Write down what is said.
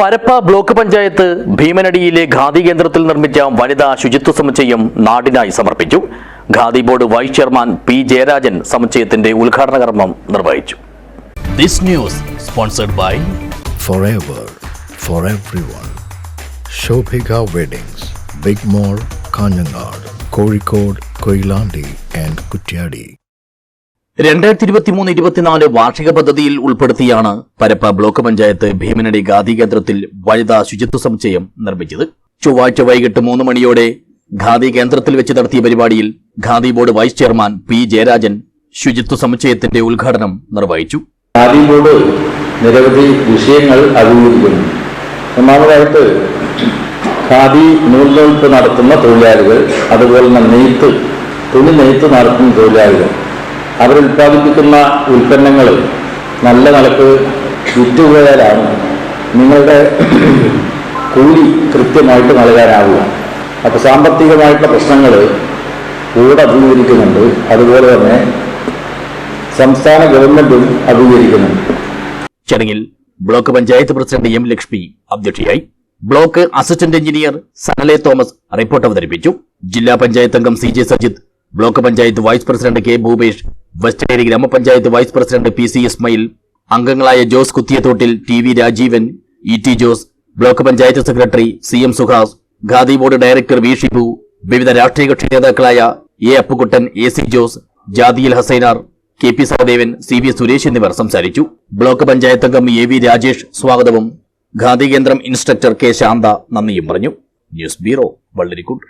Parappa block panchayat ഭീമനടിയിലെ ഖാദി കേന്ദ്രത്തിൽ നിർമ്മിച്ച വനിതാ ശുചിത്വ സമുച്ചയം നാടിനായി സമർപ്പിച്ചു khadi board vice chairman P Jayarajan സമുച്ചയത്തിന്റെ ഉദ്ഘാടന കർമ്മം നിർവഹിച്ചു this news sponsored by forever for everyone. Shobhika Weddings, Big Mall, Kanjangad, Kozhikode, Koilandi and Kutyadi. രണ്ടായിരത്തി ഇരുപത്തിമൂന്ന് ഇരുപത്തിനാല് വാർഷിക പദ്ധതിയിൽ ഉൾപ്പെടുത്തിയാണ് പരപ്പ ബ്ലോക്ക് പഞ്ചായത്ത് ഭീമനടി ഖാദി കേന്ദ്രത്തിൽ വനിതാ ശുചിത്വ സമുച്ചയം നിർമ്മിച്ചത്. ചൊവ്വാഴ്ച വൈകിട്ട് മൂന്ന് മണിയോടെ ഖാദി കേന്ദ്രത്തിൽ വെച്ച് നടത്തിയ പരിപാടിയിൽ khadi board vice chairman P Jayarajan ശുചിത്വ സമുച്ചയത്തിന്റെ ഉദ്ഘാടനം നിർവഹിച്ചു. ഖാദി ബോർഡ് നിരവധി വിഷയങ്ങൾ അഭിമുഖീകരിക്കുന്നു. ഒന്നാമതായിട്ട് ഖാദി നൂൽനൂൽപ്പ് നടത്തുന്ന തൊഴിലാളികൾ അതുപോലെ തന്നെ നെയ്ത്ത് തുണി നെയ്ത്ത് നടത്തുന്ന തൊഴിലാളികൾ. അവരുൽപ്പാദിപ്പിക്കുന്ന ഉൽപ്പന്നങ്ങൾ നല്ല നിലയ്ക്ക് വിറ്റുപോയാലാണ് നിങ്ങളുടെ കൂലി കൃത്യമായിട്ട് നൽകാനാവുക. അപ്പോൾ സാമ്പത്തികമായിട്ടുള്ള പ്രശ്നങ്ങൾ കൂടെ അഭിമുഖീകരിക്കുന്നുണ്ട്. അതുപോലെ തന്നെ സംസ്ഥാന ഗവൺമെന്റും അഭിമുഖീകരിക്കുന്നുണ്ട്. ചടങ്ങിൽ block panchayat president M Lakshmi അധ്യക്ഷയായി ബ്ലോക്ക് അസിസ്റ്റന്റ് എഞ്ചിനീയർ സനലെ തോമസ് റിപ്പോർട്ട് അവതരിപ്പിച്ചു. ജില്ലാ പഞ്ചായത്ത് അംഗം C J Sajith block panchayat vice president K Bhupesh വെസ്റ്റേരി ഗ്രാമപഞ്ചായത്ത് vice president P C Ismail അംഗങ്ങളായ Jose Kuthiyathottil T V Rajeevan E T Jose block panchayat secretary C M Suhas khadi board director V Shibu വിവിധ രാഷ്ട്രീയ കക്ഷി നേതാക്കളായ A Appukuttan A C Jose Jadiyil Hassainar K P Sahadevan C V Suresh എന്നിവർ സംസാരിച്ചു. Block panchayat അംഗം A V Rajesh സ്വാഗതവും ഖാദി കേന്ദ്രം instructor K Shantha നന്ദിയും പറഞ്ഞു. News bureau Vellarikundu.